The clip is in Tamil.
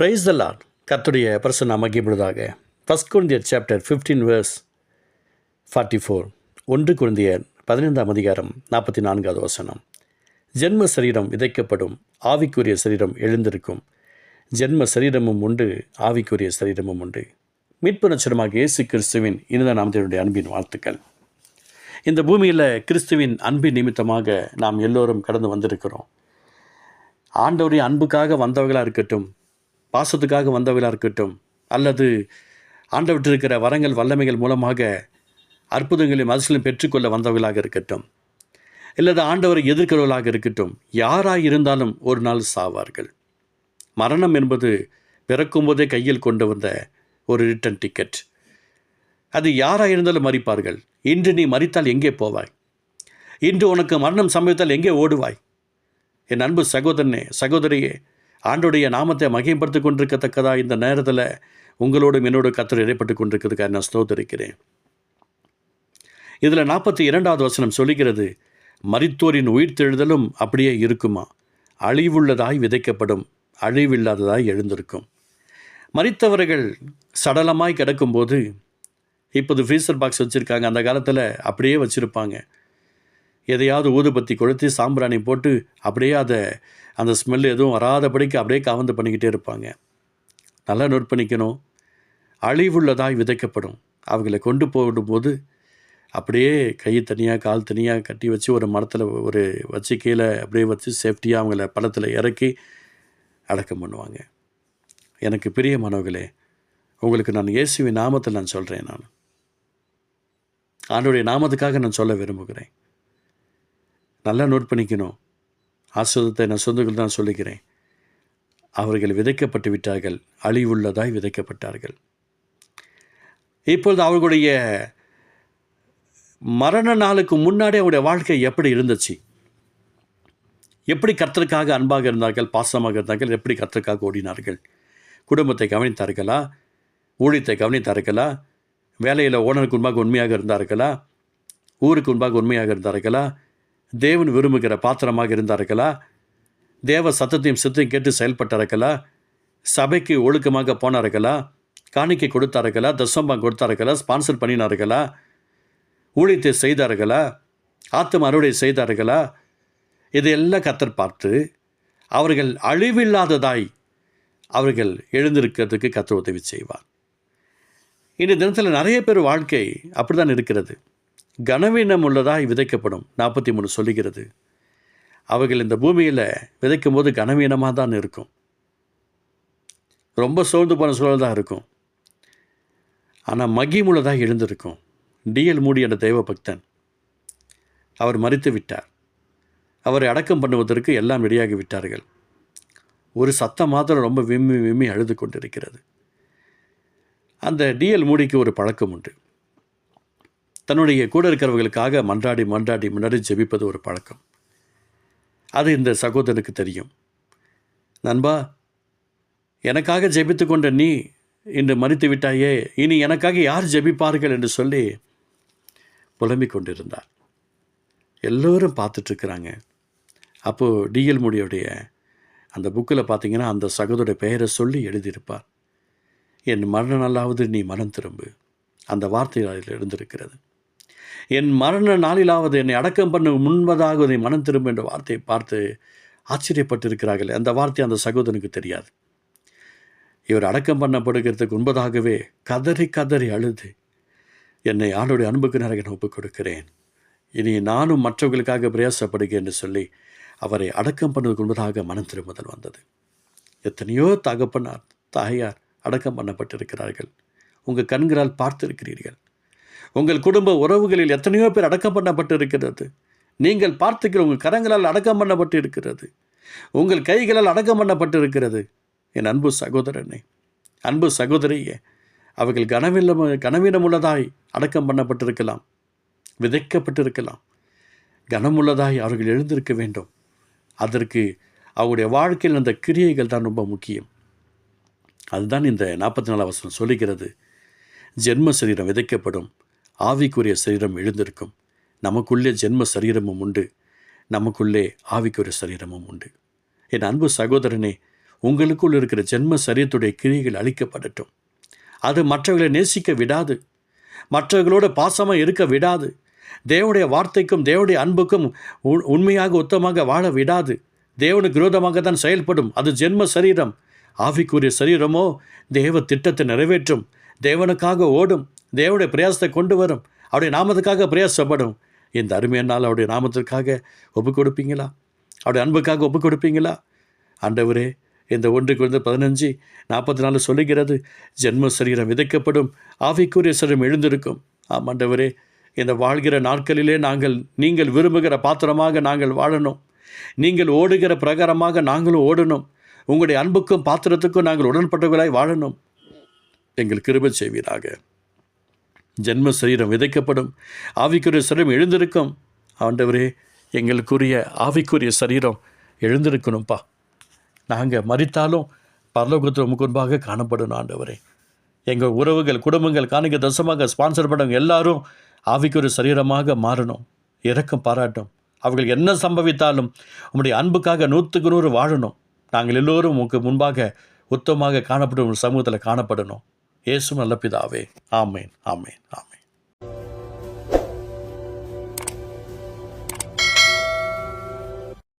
பிரைஸ் த லார்ட் கர்த்தருடைய பிரசன்ன மகிழ்வதாக ஃபஸ்ட் குழந்தையர் chapter fifteen verse forty four ஒன்று குழந்தையர் பதினைந்தாம் அதிகாரம் நாற்பத்தி நான்காவது வசனம். ஜென்ம சரீரம் விதைக்கப்படும் ஆவிக்குரிய சரீரம் எழுந்திருக்கும். ஜென்ம சரீரமும் உண்டு ஆவிக்குரிய சரீரமும் உண்டு. மீட்பு நட்சத்திரமாக இயேசு கிறிஸ்துவின் இனித நாமத்தினுடைய அன்பின் வாழ்த்துக்கள். இந்த பூமியில் கிறிஸ்துவின் அன்பின் நிமித்தமாக நாம் எல்லோரும் கடந்து வந்திருக்கிறோம். ஆண்டவரின் அன்புக்காக வந்தவர்களாக இருக்கட்டும் பாசத்துக்காக வந்தவர்களாக இருக்கட்டும். அல்லது ஆண்டவற்றிருக்கிற வரங்கள் வல்லமைகள் மூலமாக அற்புதங்களையும் அதிசயம் பெற்றுக்கொள்ள வந்தவர்களாக இருக்கட்டும். இல்லது ஆண்டவரை எதிர்க்கிறவர்களாக இருக்கட்டும். யாராக இருந்தாலும் ஒரு நாள் சாவார்கள். மரணம் என்பது பிறக்கும்போதே கையில் கொண்டு வந்த ஒரு ரிட்டன் டிக்கெட் அது யாராக இருந்தாலும் மறிப்பார்கள். இன்று நீ மறித்தால் எங்கே போவாய்? இன்று உனக்கு மரணம் சமயத்தால் எங்கே ஓடுவாய்? என் அன்பு சகோதரனே சகோதரியே ஆண்டுடைய நாமத்தை மகிம்படுத்தி கொண்டிருக்கத்தக்கதா இந்த நேரத்தில் உங்களோடும் என்னோட கத்தர் இடைப்பட்டு கொண்டிருக்கிறதுக்காக நான் ஸ்தோத்தரிக்கிறேன். இதில் நாற்பத்தி இரண்டாவது வசனம் சொல்லுகிறது மரித்தோரின் உயிர்த்தெழுதலும் அப்படியே இருக்குமா? அழிவுள்ளதாய் விதைக்கப்படும் அழிவில்லாததாய் எழுந்திருக்கும். மறித்தவர்கள் சடலமாய் கிடக்கும்போது இப்போது ஃப்ரீசர் பாக்ஸ் வச்சுருக்காங்க. அந்த காலத்தில் அப்படியே வச்சுருப்பாங்க. எதையாவது ஊதுபத்தி கொளுத்தி சாம்பிராணி போட்டு அப்படியே அதை அந்த ஸ்மெல் எதுவும் வராதபடிக்கு அப்படியே கவர்ந்து பண்ணிக்கிட்டே இருப்பாங்க. நல்லா நோட் அழிவுள்ளதாய் விதைக்கப்படும். அவங்கள கொண்டு போடும்போது அப்படியே கை தனியாக கால் தனியாக கட்டி வச்சு ஒரு மரத்தில் ஒரு வச்சு கீழே அப்படியே வச்சு சேஃப்டியாக அவங்கள பழத்தில் இறக்கி அடக்கம் பண்ணுவாங்க. எனக்கு பிரியமானவர்களே உங்களுக்கு நான் இயேசுவின் நாமத்தில் நான் சொல்கிறேன் நான். ஆண்டுடைய நாமத்துக்காக நான் சொல்ல விரும்புகிறேன். நல்லா நோட் பண்ணிக்கணும். ஆசிரதத்தை நான் சொந்தங்கள் தான் சொல்லுகிறேன். அவர்கள் விதைக்கப்பட்டு விட்டார்கள். அழிவுள்ளதாய் விதைக்கப்பட்டார்கள். இப்பொழுது அவர்களுடைய மரண நாளுக்கு முன்னாடி அவருடைய வாழ்க்கை எப்படி இருந்துச்சு? எப்படி கர்த்தருக்காக அன்பாக இருந்தார்கள்? பாசமாக இருந்தார்கள்? எப்படி கர்த்தருக்காக ஓடினார்கள்? குடும்பத்தை கவனித்தார்களா? ஊழியத்தை கவனித்தார்களா? வேலையில் ஓனருக்கு முன்பாக உண்மையாக இருந்தார்களா? ஊருக்கு முன்பாக உண்மையாக இருந்தார்களா? தேவன் விரும்புகிற பாத்திரமாக இருந்தார்களா? தேவ சத்தத்தையும் சித்தையும் கேட்டு செயல்பட்டார்களா? சபைக்கு ஒழுக்கமாக போனார்களா? காணிக்கை கொடுத்தார்களா? தசம்பம் கொடுத்தார்களா? ஸ்பான்சர் பண்ணினார்களா? ஊழியத்தை செய்தார்களா? ஆத்தும அறுவடை செய்தார்களா? இதையெல்லாம் கத்தர் பார்த்து அவர்கள் அழிவில்லாததாய் அவர்கள் எழுந்திருக்கிறதுக்கு கத்தர் உதவி செய்வார். இந்த தினத்தில் நிறைய பேர் வாழ்க்கை அப்படிதான் இருக்கிறது. கனவீனம் உள்ளதாய் விதைக்கப்படும். நாற்பத்தி மூணு சொல்லுகிறது. அவர்கள் இந்த பூமியில் விதைக்கும் போது கனவீனமாக தான் இருக்கும். ரொம்ப சோர்ந்து போன சூழல் தான் இருக்கும். ஆனால் மகிமுள்ளதாக எழுந்திருக்கும். டிஎல் மூடி என்ற தெய்வ பக்தன். அவர் மறித்து விட்டார். அவரை அடக்கம் பண்ணுவதற்கு எல்லாம் ரெடியாகி விட்டார்கள். ஒரு சத்தம் மாத்திரம் ரொம்ப விம்மி விம்மி அழுது கொண்டிருக்கிறது. அந்த டிஎல் மூடிக்கு ஒரு பழக்கம் உண்டு. தன்னுடைய கூட இருக்கிறவர்களுக்காக மன்றாடி மன்றாடி முன்னாடி ஜெபிப்பது ஒரு பழக்கம். அது இந்த சகோதரனுக்கு தெரியும். நண்பா எனக்காக ஜெபித்து கொண்ட நீ இன்று மறித்து விட்டாயே இனி எனக்காக யார் ஜெபிப்பார்கள் என்று சொல்லி புலம்பிக் கொண்டிருந்தார். எல்லோரும் பார்த்துட்ருக்குறாங்க. அப்போது டிஎல் முடியுடைய அந்த புக்கில் பார்த்தீங்கன்னா அந்த சகோதரோட பெயரை சொல்லி எழுதியிருப்பார். என் மரண நாளாவது நீ மனம் திரும்பு. அந்த வார்த்தை அதில் இருந்திருக்கிறது என் மரண நாளிலாவது என்னை அடக்கம் பண்ண முன்பதாக நீ மனம் திரும்ப என்ற வார்த்தையை பார்த்து ஆச்சரியப்பட்டிருக்கிறார்கள். அந்த வார்த்தை அந்த சகோதரனுக்கு தெரியாது. இவர் அடக்கம் பண்ணப்படுகிறதுக்கு முன்பதாகவே கதறி கதறி அழுது என்னை ஆணுடைய அன்புக்கு நிறைய ஒப்புக் கொடுக்கிறேன். இனி நானும் மற்றவர்களுக்காக பிரயாசப்படுகிறேன் என்று சொல்லி அவரை அடக்கம் பண்ணுவதற்கு முன்பதாக மனம் திரும்புதல் வந்தது. எத்தனையோ தகப்பனார் தாயார் அடக்கம் பண்ணப்பட்டிருக்கிறார்கள். உங்கள் கண்களால் பார்த்திருக்கிறீர்கள். உங்கள் குடும்ப உறவுகளில் எத்தனையோ பேர் அடக்கம் பண்ணப்பட்டு இருக்கிறது நீங்கள் பார்த்துக்கிற உங்கள் கரங்களால் அடக்கம் பண்ணப்பட்டு இருக்கிறது உங்கள் கைகளால் அடக்கம் பண்ணப்பட்டு இருக்கிறது என் அன்பு சகோதரனே அன்பு சகோதரியே அவர்கள் கனவீனம் கனவீனமுள்ளதாய் அடக்கம் பண்ணப்பட்டிருக்கலாம் விதைக்கப்பட்டிருக்கலாம். கனமுள்ளதாய் அவர்கள் எழுந்திருக்க வேண்டும். அதற்கு அவருடைய வாழ்க்கையில் அந்த கிரியைகள் தான் ரொம்ப முக்கியம். அதுதான் இந்த நாற்பத்தி நாலு அவசரம் சொல்லுகிறது. ஜென்ம சரீரம் விதைக்கப்படும். ஆவிக்குரிய சரீரம் எழுந்திருக்கும். நமக்குள்ளே ஜென்ம சரீரமும் உண்டு. நமக்குள்ளே ஆவிக்குரிய சரீரமும் உண்டு. என் அன்பு சகோதரனே உங்களுக்குள் இருக்கிற ஜென்ம சரீரத்துடைய கிரியைகள் அழிக்கப்படட்டும். அது மற்றவர்களை நேசிக்க விடாது. மற்றவர்களோட பாசமாக இருக்க விடாது. தேவனுடைய வார்த்தைக்கும் தேவனுடைய அன்புக்கும் உண்மையாக உத்தமாக வாழ விடாது. தேவனுக்கு விரோதமாக தான் செயல்படும். அது ஜென்ம சரீரம். ஆவிக்குரிய சரீரமோ தேவ திட்டத்தை நிறைவேற்றும். தேவனுக்காக ஓடும் தேவனுடைய பிரயாசத்தை கொண்டு வரும். அவருடைய நாமத்துக்காக பிரயாசப்படும். இந்த அருமையினால் அவருடைய நாமத்திற்காக ஒப்பு கொடுப்பீங்களா? அவருடைய அன்புக்காக ஒப்பு கொடுப்பீங்களா? ஆண்டவரே இந்த ஒன்று குறைந்த பதினஞ்சு நாற்பத்தி நாலு சொல்லுகிறது ஜென்ம சரீரம் விதைக்கப்படும் ஆவிக்குரிய சரீரம் எழுந்திருக்கும். ஆம் ஆண்டவரே இந்த வாழ்கிற நாட்களிலே நாங்கள் நீங்கள் விரும்புகிற பாத்திரமாக நாங்கள் வாழணும். நீங்கள் ஓடுகிற பிரகாரமாக நாங்களும் ஓடணும். உங்களுடைய அன்புக்கும் பாத்திரத்துக்கும் நாங்கள் உடன்பட்டவர்களாய் வாழணும். எங்கள் கிருபை செய்வீராக. ஜென்ம சரீரம் விதைக்கப்படும். ஆவிக்குரிய சரீரம் எழுந்திருக்கும். ஆண்டவரே எங்களுக்குரிய ஆவிக்குரிய சரீரம் எழுந்திருக்கணும்ப்பா நாங்கள் மறித்தாலும் பரலோகத்தில் முன்பாக காணப்படணும் ஆண்டவரே. எங்கள் உறவுகள் குடும்பங்கள் காணிக்க தசமாக ஸ்பான்சர் பண்ணவங்க எல்லாரும் ஆவிக்குரிய சரீரமாக மாறணும். இரக்கம் பாராட்டும். அவர்கள் என்ன சம்பவித்தாலும் உங்களுடைய அன்புக்காக நூற்றுக்கு நூறு வாழணும். நாங்கள் எல்லோரும் உங்களுக்கு முன்பாக உத்தமமாக காணப்படும் ஒரு சமூகத்தில் காணப்படணும். இயேசு நல்ல பிதாவே. ஆமேன் ஆமேன் ஆமேன்.